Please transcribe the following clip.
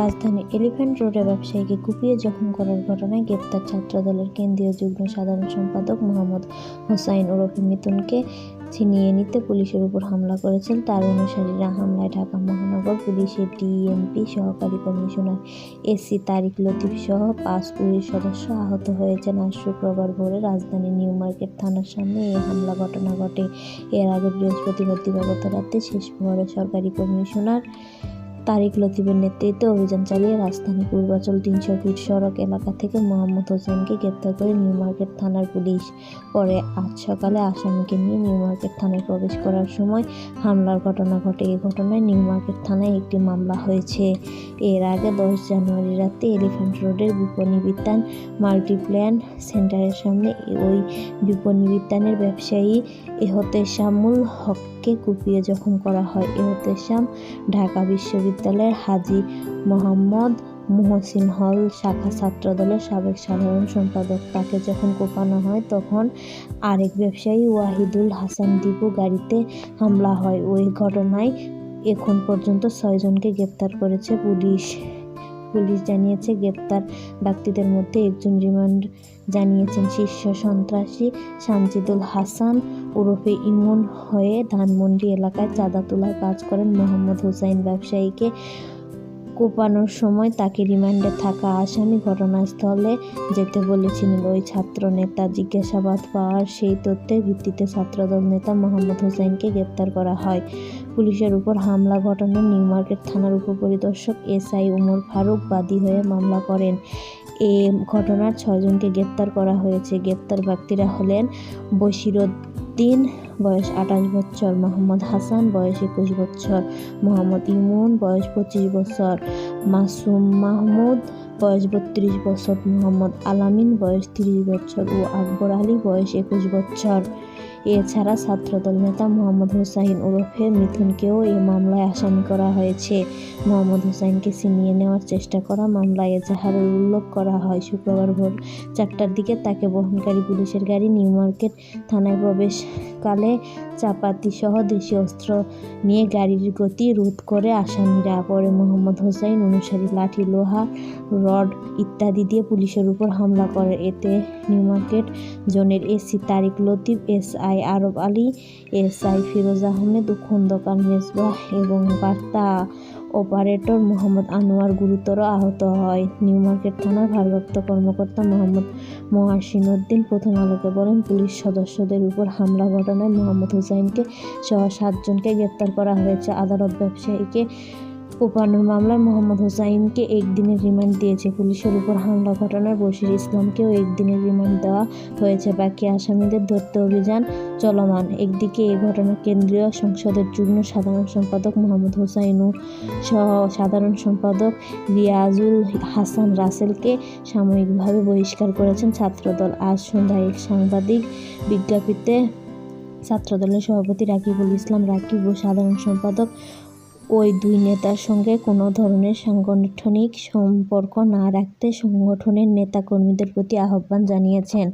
রাজধানীর এলিফ্যান্ট রোডে ব্যবসায়ীকে কুপিয়ে জখম করার ঘটনায় গ্রেপ্তার ছাত্রদলের কেন্দ্রীয় যুগ্ম সাধারণ সম্পাদক মোহাম্মদ হোসাইন ওরফে মিতুনকে ছিনিয়ে নিতে পুলিশের উপর হামলা করেছেন। তার অনুসারীরা হামলায় ঢাকা মহানগর পুলিশের ডিএমপি সহকারী কমিশনার এসি তারিক লতিফ সহ পাঁচ পুলিশ সদস্য আহত হয়েছেন। আজ শুক্রবার ভোরে রাজধানীর নিউ মার্কেট থানার সামনে এই হামলা ঘটনা ঘটে। এর আগে বৃহস্পতিবার দিবাগত রাতে শেষ প্রহরে সরকারি কমিশনার তারিক লতিফের নেতৃত্বে অভিযান চালিয়ে রাজধানী পূর্বাচল তিনশো ফিট সড়ক এলাকা থেকে মোহাম্মদ হোসেনকে গ্রেপ্তার করে নিউ মার্কেট থানার পুলিশ। পরে আজ সকালে আসামিকে নিয়ে নিউ মার্কেট থানায় প্রবেশ করার সময় হামলার ঘটনা ঘটে। এই ঘটনায় নিউ মার্কেট থানায় একটি মামলা হয়েছে। এর আগে দশ জানুয়ারি রাতে এলিফ্যান্ট রোডের বিপণী বিতান মাল্টিপ্ল্যান সেন্টারের সামনে ওই বিপণী বিতানের ব্যবসায়ী এহতেশামুল হককে কুপিয়ে জখম করা হয়। এহতেশাম ঢাকা বিশ্ববিদ্যালয়ের হাজী মোহাম্মদ মুহসিন হল শাখা ছাত্রদলের সাবেক সাধারণ সম্পাদক। তাকে যখন কোপানো হয়, তখন আরেক ব্যবসায়ী ওয়াহিদুল হাসান দীপু গাড়িতে হামলা হয়। ওই ঘটনায় এখন পর্যন্ত ছয়জনকে গ্রেপ্তার করেছে পুলিশ। পুলিশ জানিয়েছে, গ্রেপ্তার ব্যক্তিদের মধ্যে একজন রিমান্ড জানিয়েছেন শীর্ষ সন্ত্রাসী সামজিদুল হাসান ওরফে ইমন হয়ে ধানমন্ডি এলাকায় চাঁদা তোলার কাজ করেন মোহাম্মদ হোসাইন ব্যবসায়ীকে কোপানোর সময় তাকে রিমান্ডে থাকা আসামি ঘটনাস্থলে যেতে বলেছিলেন ওই ছাত্র নেতা। জিজ্ঞাসাবাদ পাওয়ার সেই তথ্যের ভিত্তিতে ছাত্রদল নেতা মোহাম্মদ হোসাইনকে গ্রেপ্তার করা হয়। পুলিশের উপর হামলা ঘটানোর নিউ মার্কেট থানার উপপরিদর্শক এসআই উমর ফারুক বাদী হয়ে মামলা করেন। এ ঘটনার ছয়জনকে গ্রেপ্তার করা হয়েছে। গ্রেপ্তার ব্যক্তিরা হলেন বশিরুদ্দিন, বয়স আঠাশ বছর, মোহাম্মদ হাসান, বয়স একুশ বছর, মোহাম্মদ ইমন, বয়স পঁচিশ বছর, মাসুম মাহমুদ, বয়স বত্রিশ বছর, মোহাম্মদ আলামিন, বয়স তিরিশ বছর ও আকবর আলী, বয়স একুশ বছর। এছাড়া ছাত্রদল নেতা মোহাম্মদ হুসাইন ওরফে মিথুনকেও এই মামলায় আসামি করা হয়েছে। মোহাম্মদ হুসাইনকে ছিনিয়ে নেওয়ার চেষ্টা করা মামলায় এজাহারের উল্লেখ করা হয়। শুক্রবার ভোর চারটার দিকে তাকে বহনকারী পুলিশের গাড়ি নিউ মার্কেট থানায় প্রবেশকালে চাপাতি সহ দেশি অস্ত্র নিয়ে গাড়ির গতি রোধ করে আসামিরা, পরে মোহাম্মদ হোসাইন অনুসারী লাঠি, লোহা, রড ইত্যাদি দিয়ে পুলিশের উপর হামলা করে। এতে নিউ মার্কেট জোনের AC Tariq Latif S I Arab Ali, SI Firoz Ahmed ও খন্দকার মেজবাহ এবং বার্তা অপারেটর মোহাম্মদ আনোয়ার গুরুতর আহত হয়। নিউ মার্কেট থানার ভারপ্রাপ্ত কর্মকর্তা মোহাম্মদ মহাসিন উদ্দিন প্রথম আলোকে বলেন, পুলিশ সদস্যদের উপর হামলা ঘটনায় মোহাম্মদ হুসাইনকে সহ সাতজনকে গ্রেপ্তার করা হয়েছে। আদালত ব্যবসায়ীকে কোপানোর মামলায় মোহাম্মদ হোসাইনকে একদিনের রিমান্ড দিয়েছে। পুলিশের উপর হামলা ঘটনায় বশির ইসলামকেও একদিনের রিমান্ড দেওয়া হয়েছে। বাকি আসামিদের ধরতে অভিযান চলমান। একদিকে এই ঘটনা কেন্দ্রীয় সংসদের যুগ্ম সাধারণ সম্পাদক মোহাম্মদ হোসাইন সহ সাধারণ সম্পাদক রিয়াজুল হাসান রাসেলকে সাময়িকভাবে বহিষ্কার করেছেন ছাত্রদল। আজ সন্ধ্যায় এক সাংবাদিক বিজ্ঞপ্তিতে ছাত্রদলের সভাপতি রাকিবুল ইসলাম, রাকিব ও সাধারণ সম্পাদক ওই দুই নেতার সঙ্গে কোনো ধরনের সাংগঠনিক সম্পর্ক না রাখতে সংগঠনের নেতাকর্মীদের প্রতি আহ্বান জানিয়েছেন।